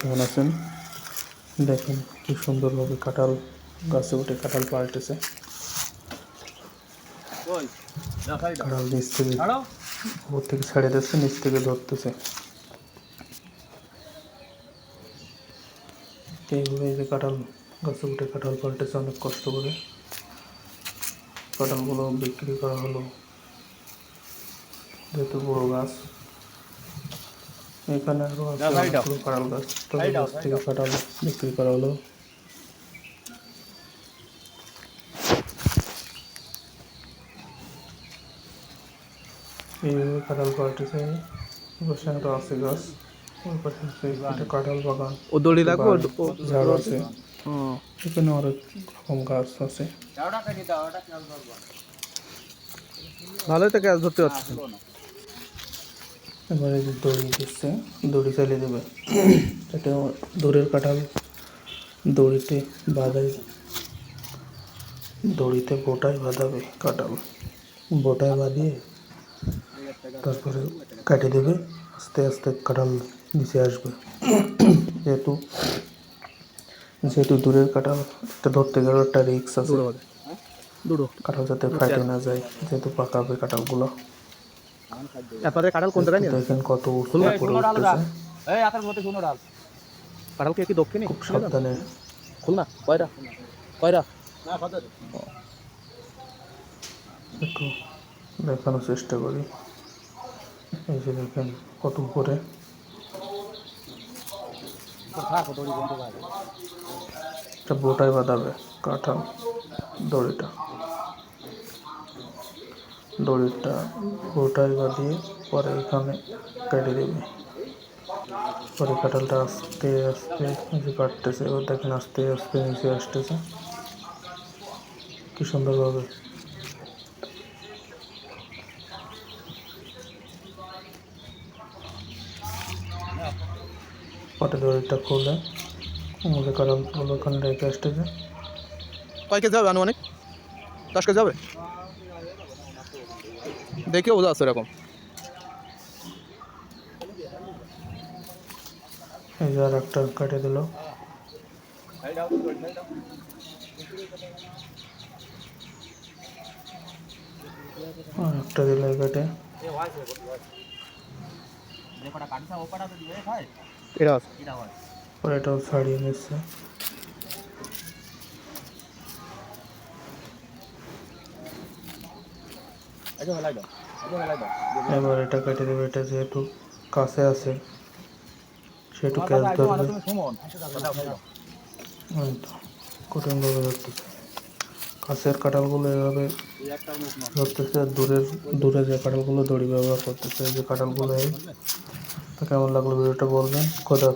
কেমন আছেন? দেখেন কি সুন্দরভাবে কাঁঠাল গাছে উঠে কাঁঠাল পাল্টেছে। কাঁঠাল নিচ থেকে উপর থেকে ছেড়ে দিচ্ছে নিচ থেকে ধরতেছে। এইভাবে যে কাঁঠাল গাছে উঠে কাঁঠাল পাল্টেছে অনেক কষ্ট করে। কাঁঠালগুলো বিক্রি করা হলো। যেহেতু বড় গাছ। এখানে আরও আছে অনেকগুলো কাঁঠাল গাছ তবে গাছ থেকে কাঁঠাল বিক্রি করা হলো। এইভাবে কাঁঠাল পাশে আছে গাছ পাশে আছে একটা কাঁঠাল বাগান। ও দড়ি লাগবে ও- ও ঝাড় আছে। ও, এখানে অনেক রকম গাছ আছে। ভালোই তো গ্যাস ধরতে পারছে। এবারে যে দড়ি দিচ্ছে দড়ি চালিয়ে দেবে। এটা দড়ির কাঁঠাল দড়িতে বাঁধাই। দড়িতে বোটায় বাঁধাবে কাঁঠাল বোটায় বাঁধিয়ে তারপরে কাটে দেবে। আস্তে আস্তে কাঁঠাল নিচে আসবে। যেহেতু যেহেতু দূরের কাঁঠাল এটা ধরতে গেলে একটা রিক্স আছে। দুটো কাঁঠাল যাতে ফাটে না যায় যেহেতু পাকাবে কাঁঠালগুলো আপনাদের কাঁঠাল কোন জায়গায় নিয়ে দেখেন কত কাঁঠাল কি দক্ষিণে? খুব সাবধানে। খুলনা কয়রা কয়রা একটু দেখানোর চেষ্টা করি। এই যে দেখেন কত উপরে। এটা বোটায় বাঁধাবে কাঁঠাল দড়িটা। দড়িটা বোটায় বাঁধিয়ে পরে এখানে কেটে দেবে। পরে কাঁঠালটা আস্তে আস্তে নিচে কাটতেছে, ও দেখেন আস্তে আস্তে নিচে আসতেছে। কি সুন্দরভাবে। পরে দড়িটা খুলে মুখে কাঁঠালগুলো ওখানে রেখে আসতেছে। কয় কেজি হবে আনুমানিক? দশ কেজি হবে? দেখে বোঝা আছে এরকম। আর একটা কেটে দিল। আর একটা দিল কেটে। এটা এটাও ছাড়িয়ে নিচ্ছে। এবার এটা কেটে দেবে এটা যেহেতু কাছে আছে সেহেতু ক্যাচ ধরবে। কঠিনভাবে ধরতেছে। কাছের কাঁঠালগুলো এভাবে ধরতেছে আর দূরের দূরে যে কাঁঠালগুলো দড়ি ব্যবহার করতেছে যে কাঁঠালগুলো এই। কেমন লাগল ভিডিওটা বলবেন? খোদা